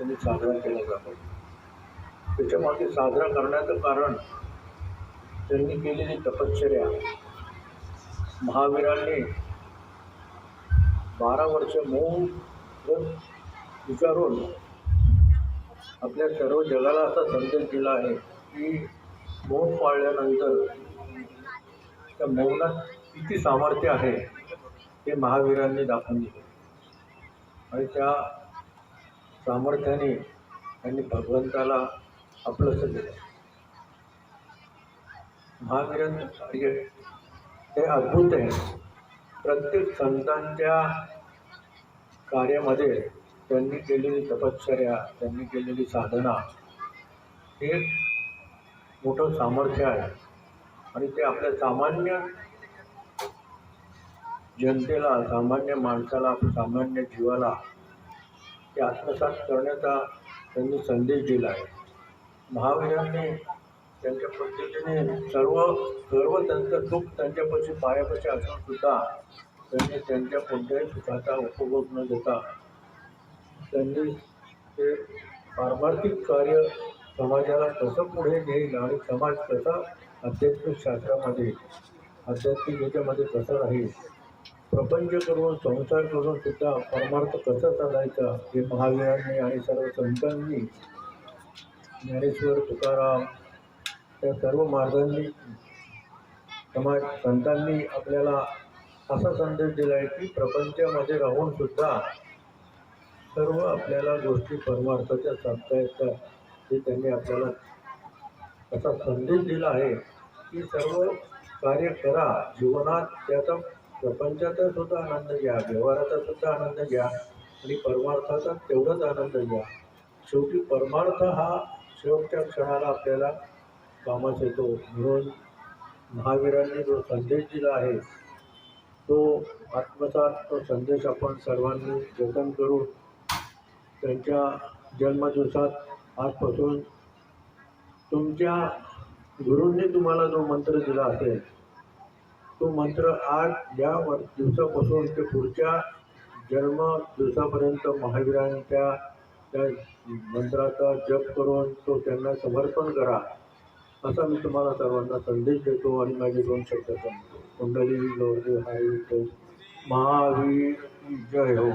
त्यांनी साजरा केला जातो. त्याच्यामागे साजरा करण्याचं कारण त्यांनी केलेली तपश्चर्या. महावीरांनी बारा वर्ष मौन विचारून आपल्या सर्व जगाला असा संदेश दिला आहे की मौन पाळल्यानंतर त्या मौनात किती सामर्थ्य आहे हे महावीरांनी दाखवून दिले. आणि त्या सामर्थ्याने त्यांनी भगवंताला आपलंसं दिलं. महावीरांचं हे अद्भुत आहे. प्रत्येक संतांच्या कार्यामध्ये त्यांनी केलेली तपश्चर्या त्यांनी केलेली साधना हे मोठं सामर्थ्य आहे. आणि ते आपल्या सामान्य जनतेला सामान्य माणसाला सामान्य जीवाला ते आत्मसात करण्याचा त्यांनी संदेश दिला आहे. महावीरांनी त्यांच्या पद्धतीने सर्व सर्व त्यांचं दुःख त्यांच्यापाशी पायापाशी असूनसुद्धा त्यांनी त्यांच्या कोणत्याही सुखाचा उपभोग न देता त्यांनी ते पारमार्थिक कार्य समाजाला कसं पुढे नेईल आणि समाज कसा आध्यात्मिक शास्त्रामध्ये आध्यात्मिक याच्यामध्ये कसं राहील प्रपंच करून संसार करून सुद्धा परमार्थ कसा साधायचा हे महावीरांनी आणि सर्व संतांनी ज्ञानेश्वर तुकाराम या सर्व मार्गांनी समाज संतांनी आपल्याला असा संदेश दिला आहे की प्रपंचामध्ये राहून सुद्धा सर्व आपल्याला गोष्टी परमार्थाच्या साधता येतात हे त्यांनी आपल्याला असा संदेश दिला आहे की सर्व कार्य करा जीवनात त्याचा प्रपंचाचा सुद्धा आनंद घ्या व्यवहाराचा सुद्धा आनंद घ्या आणि परमार्थाचा तेवढाच आनंद घ्या. शेवटी परमार्थ हा शेवटच्या क्षणाला आपल्याला कामास येतो. म्हणून महावीरांनी जो संदेश दिला आहे तो आत्मसात तो संदेश आपण सर्वांनी जतन करून त्यांच्या जन्मदिवसात आजपासून तुमच्या गुरूंनी तुम्हाला जो मंत्र दिला असेल तो मंत्र आज या वर दिवसापासून ते पुढच्या जन्म दिवसापर्यंत महावीरांच्या त्या मंत्राचा जप करून तो त्यांना समर्पण करा असा मी तुम्हाला सर्वांना संदेश देतो आणि माझे दोन शब्द सांगतो. कुंडली गौरी हाय महावीर जय हो.